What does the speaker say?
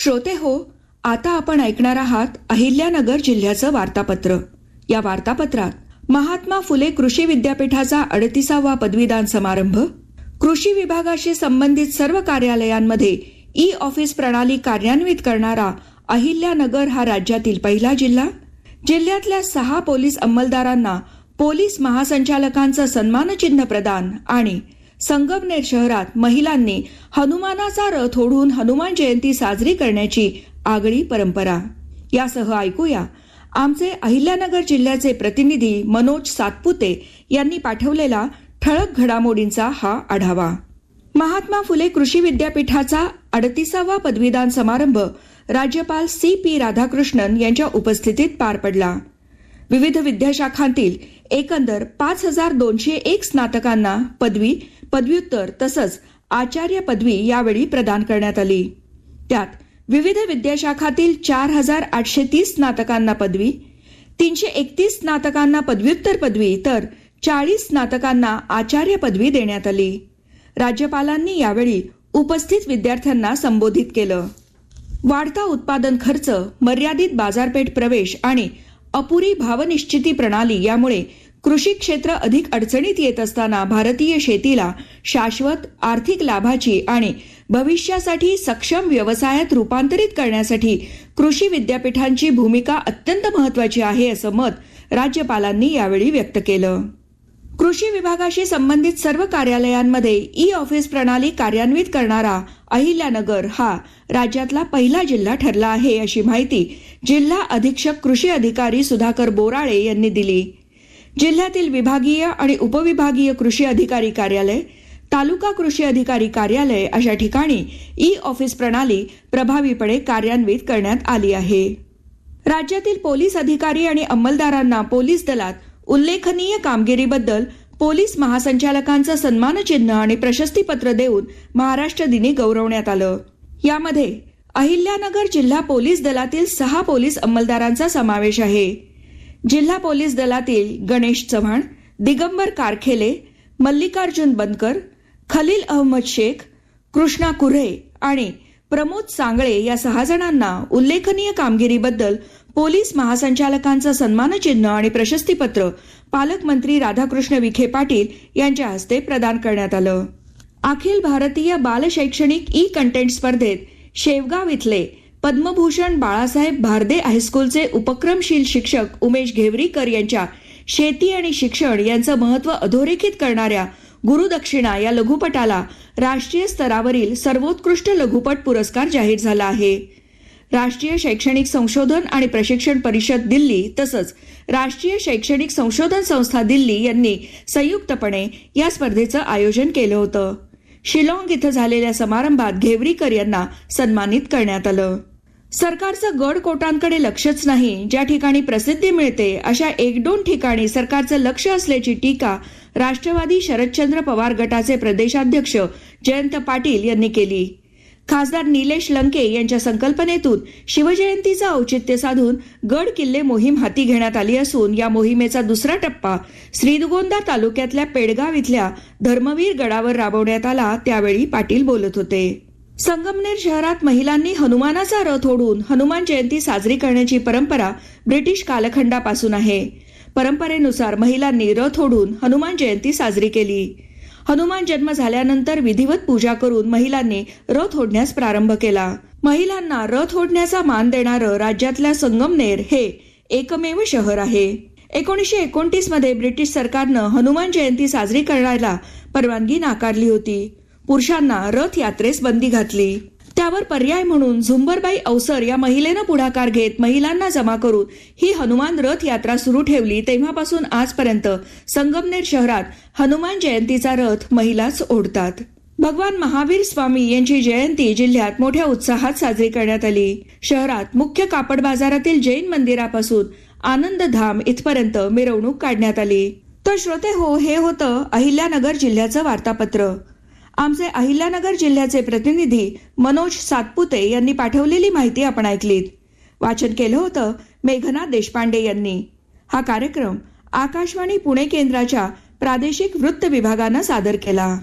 श्रोते हो आता आपण ऐकणार आहात अहिल्यानगर जिल्ह्याचं वार्तापत्र. या वार्तापत्रात महात्मा फुले कृषी विद्यापीठाचा अडतीसावा पदवीदान समारंभ कृषी विभागाशी संबंधित सर्व कार्यालयांमध्ये ई ऑफिस प्रणाली कार्यान्वित करणारा अहिल्यानगर हा राज्यातील पहिला जिल्हा. जिल्ह्यातल्या सहा पोलीस अंमलदारांना पोलीस महासंचालकांचं सन्मानचिन्ह प्रदान आणि संगमनेर शहरात महिलांनी हनुमानाचा रथ ओढून हनुमान जयंती साजरी करण्याची आगळी परंपरा. यासह ऐकूया. आमचे अहिल्यानगर जिल्ह्याचे प्रतिनिधी मनोज सातपुते यांनी पाठवलेला ठळक घडामोडींचा हा आढावा. महात्मा फुले कृषी विद्यापीठाचा अडतीसावा पदवीदान समारंभ राज्यपाल सी पी राधाकृष्णन यांच्या उपस्थितीत पार पडला. विविध विद्याशाखांतील एकंदर पाच हजार दोनशे एक स्नातकांना पदवी पदव्युत्तर तसंच आचार्य पदवी यावेळी प्रदान करण्यात आली. त्यात विविध विद्याशाखातील चार हजार आठशे तीस स्नातकांना पदवी तीनशे एकतीस स्नातकांना पदव्युत्तर पदवी तर चाळीस स्नातकांना आचार्य पदवी देण्यात आली. राज्यपालांनी यावेळी उपस्थित विद्यार्थ्यांना संबोधित केलं. वाढता उत्पादन खर्च मर्यादित बाजारपेठ प्रवेश आणि अपुरी भावनिश्चिती प्रणाली यामुळे कृषी क्षेत्र अधिक अडचणीत येत असताना भारतीय शेतीला शाश्वत आर्थिक लाभाची आणि भविष्यासाठी सक्षम व्यवसायात रूपांतरित करण्यासाठी कृषी विद्यापीठांची भूमिका अत्यंत महत्वाची आहे असं मत राज्यपालांनी यावेळी व्यक्त केलं. कृषी विभागाशी संबंधित सर्व कार्यालयांमध्ये ई ऑफिस प्रणाली कार्यान्वित करणारा अहिल्यानगर हा राज्यातला पहिला जिल्हा ठरला आहे अशी माहिती जिल्हा अधीक्षक कृषी अधिकारी सुधाकर बोराळे यांनी दिली. जिल्ह्यातील विभागीय आणि उपविभागीय कृषी अधिकारी कार्यालय तालुका कृषी अधिकारी कार्यालय अशा ठिकाणी ई ऑफिस प्रणाली प्रभावीपणे कार्यान्वित करण्यात आली आहे. राज्यातील पोलीस अधिकारी आणि अंमलदारांना पोलीस दलात उल्लेखनीय कामगिरीबद्दल पोलीस महासंचालकांचं सन्मानचिन्ह आणि प्रशस्तीपत्र देऊन महाराष्ट्र दिनी गौरवण्यात आलं. यामध्ये अहिल्यानगर जिल्हा पोलीस दलातील सहा पोलीस अंमलदारांचा समावेश आहे. जिल्हा पोलीस दलातील गणेश चव्हाण दिगंबर कारखेले मल्लिकार्जुन बनकर खलील अहमद शेख कृष्णा कुऱ्हे आणि प्रमोद सांगळे या सहा जणांना उल्लेखनीय कामगिरीबद्दल पोलीस महासंचालकांचं सन्मानचिन्ह आणि प्रशस्तीपत्र पालकमंत्री राधाकृष्ण विखे पाटील यांच्या हस्ते प्रदान करण्यात आलं. अखिल भारतीय बाल शैक्षणिक ई कंटेंट स्पर्धेत शेवगाव इथले पद्मभूषण बाळासाहेब भारदे हायस्कूलचे उपक्रमशील शिक्षक उमेश घेवरीकर यांच्या शेती आणि शिक्षण यांचं महत्त्व अधोरेखित करणाऱ्या गुरुदक्षिणा या लघुपटाला राष्ट्रीय स्तरावरील सर्वोत्कृष्ट लघुपट पुरस्कार जाहीर झाला आहे. राष्ट्रीय शैक्षणिक संशोधन आणि प्रशिक्षण परिषद दिल्ली तसंच राष्ट्रीय शैक्षणिक संशोधन संस्था दिल्ली यांनी संयुक्तपणे या स्पर्धेचं आयोजन केलं होतं. शिलाँग इथं झालेल्या समारंभात घेवरीकर यांना सन्मानित करण्यात आलं. सरकारचं गड कोटांकडे लक्षच नाही. ज्या ठिकाणी प्रसिद्धी मिळते अशा एक दोन ठिकाणी सरकारचं लक्ष असल्याची टीका राष्ट्रवादी शरदचंद्र पवार गटाचे प्रदेशाध्यक्ष जयंत पाटील यांनी केली. खासदार निलेश लंके यांच्या संकल्पनेतून शिवजयंतीचं औचित्य साधून गड किल्ले मोहीम हाती घेण्यात आली असून या मोहिमेचा दुसरा टप्पा श्रीदुगोंदा तालुक्यातल्या पेडगाव इथल्या धर्मवीर गडावर राबवण्यात आला त्यावेळी पाटील बोलत होते. संगमनेर शहरात महिलांनी हनुमानाचा रथ ओढून हनुमान जयंती साजरी करण्याची परंपरा ब्रिटिश कालखंडापासून आहे. परंपरेनुसार महिलांनी रथ ओढून हनुमान जयंती साजरी केली. हनुमान जन्म झाल्यानंतर विधिवत पूजा करून महिलांनी रथ ओढण्यास प्रारंभ केला. महिलांना रथ ओढण्याचा मान देणारं राज्यातल्या संगमनेर हे एकमेव शहर आहे. एकोणीसशे एकोणतीसमध्ये ब्रिटिश सरकारनं हनुमान जयंती साजरी करायला परवानगी नाकारली होती. पुरुषांना रथ यात्रेस बंदी घातली. त्यावर पर्याय म्हणून झुंबरबाई अवसर या महिलेनं पुढाकार घेत महिलांना जमा करून ही हनुमान रथ यात्रा सुरू ठेवली तेव्हापासून आजपर्यंत संगमनेर शहरात हनुमान जयंतीचा रथ महिलाच ओढतात. भगवान महावीर स्वामी यांची जयंती जिल्ह्यात मोठ्या उत्साहात साजरी करण्यात आली. शहरात मुख्य कापड बाजारातील जैन मंदिरापासून आनंदधाम इथपर्यंत मिरवणूक काढण्यात आली. तर श्रोते हो हे होतं अहिल्यानगर जिल्ह्याचं वार्तापत्र. आमचे अहिल्यानगर जिल्ह्याचे प्रतिनिधी मनोज सातपुते यांनी पाठवलेली माहिती आपण ऐकलीत. वाचन केलं होतं मेघना देशपांडे यांनी. हा कार्यक्रम आकाशवाणी पुणे केंद्राच्या प्रादेशिक वृत्त विभागानं सादर केला.